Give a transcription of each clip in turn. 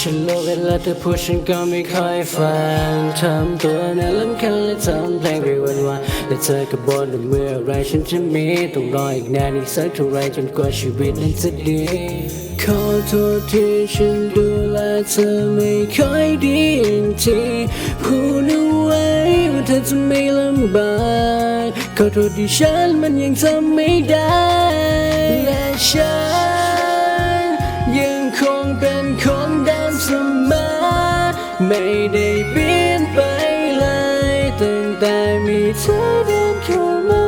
ฉันรู้เวลาเธอพูดฉันก็ไม่ค่อยฟังทำตัวน่าลำคาญและทำเพลงไปวันวันและเธอก็บอกว่าเมื่อไรฉันจะมีต้องรออีกนานอีกสักเท่าไรจนกว่าชีวิตนั้นจะดีขอโทษที่ฉันดูแลเธอไม่ค่อยดีอย่างที่พูดเอาไว้ว่าเธอจะไม่ลำบากขอโทษที่ฉันมันยังทำไม่ได้ ไม่ได้เปลี่ยนไปเลยตั้งแต่มีเธอเดินเข้ามา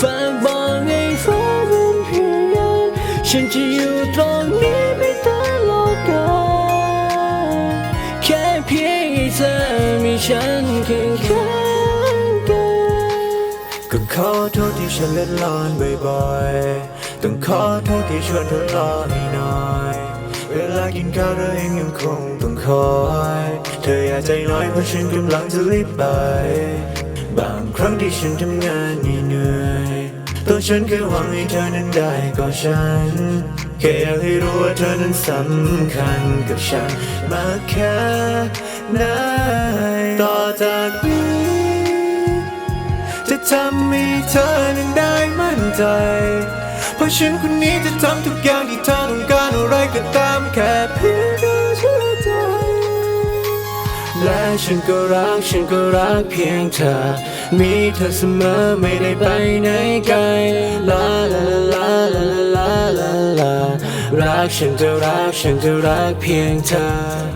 ฝากบอกให้ฟ้าเป็นเพียงย่างฉันจะอยู่ตรงนี้ไปตลอดกาลแค่เพียงให้เธอมีฉันเคียงข้างกันก็ขอโทษที่ฉันเล่นลอนบ่อยๆต้องขอโทษที่ชวนเธอรอให้น้อย เวลากินข้าวเธอเองยังคงต้องคอย เธออย่าใจน้อยเพราะฉันกำลังจะรีบไป บางครั้งที่ฉันทำงานเหนื่อยตัวฉันแค่หวังให้เธอนั้นได้กอดฉัน แค่อยากให้รู้ว่าเธอนั้นสำคัญกับฉันมากแค่ไหนต่อจากนี้ จะทำให้เธอนั้นได้มั่นใจาฉันคนนี้จะทำทุกอย่างที่เธอต้องการอะไรก็ตามแค่เพียงเธอเชื่อใจและฉันก็รักฉันก็รักเพียงเธอ มีเธอเสมอไม่ได้ไปไหนไกลลาลาลาลาลาลาลารักฉันก็รักฉันก็รักเพียงเธอ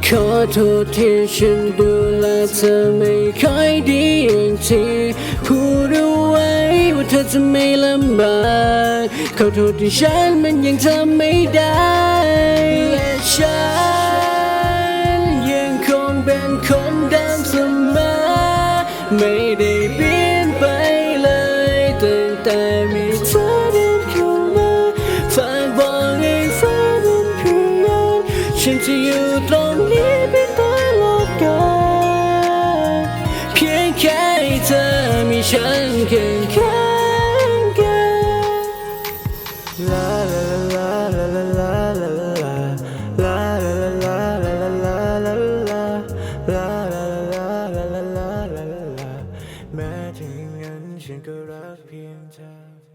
ขอโทษที่ฉันดูแลเธอไม่ค่อยดีอย่างที่ จะไม่ลำบากขอโทษที่ฉันมันยังทำไม่ได้และฉันยังคงเป็นคนเดิมเสมอไม่ได้เปลี่ยนไปเลยตั้งแต่มีเธอเดินเข้ามาฝากบอกให้ฟ้าเป็นเพียงฉันจะอยู่ตรงนี้ไปตลอดกาลเพียงแค่เธอมีฉันเคียงข้าง แม้ถึงงั้นฉันก็รักเพียงเธอ